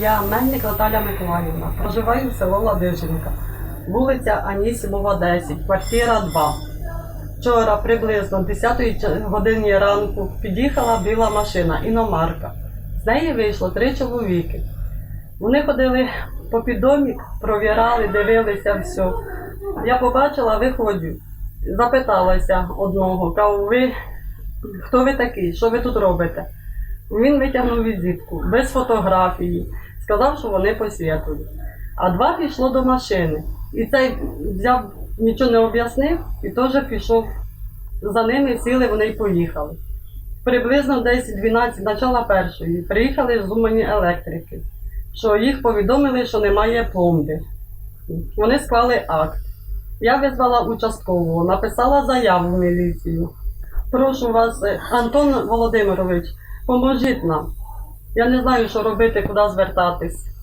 Я Мельник Наталя Миколаївна, проживаю в село Ладиженка, вулиця Анісімова, 10, квартира 2. Вчора приблизно 10 ч- годині ранку під'їхала біла машина, іномарка. З неї вийшло три чоловіки. Вони ходили по підомі, провірали, дивилися все. Я побачила, виходжу, запиталася одного, кажу, ви хто ви такий, що ви тут робите? Він витягнув візитку без фотографії, сказав, що вони посвятують. А два пішло до машини. І цей взяв, нічого не об'яснив і теж пішов за ними, сіли, вони й поїхали. Приблизно десь 12, начала першої, приїхали зумані електрики, що їх повідомили, що немає пломби. Вони склали акт. Я визвала участкового, написала заяву в міліцію. Прошу вас, е, Антон Володимирович, поможіть нам. Я не знаю, що робити, куди звертатись.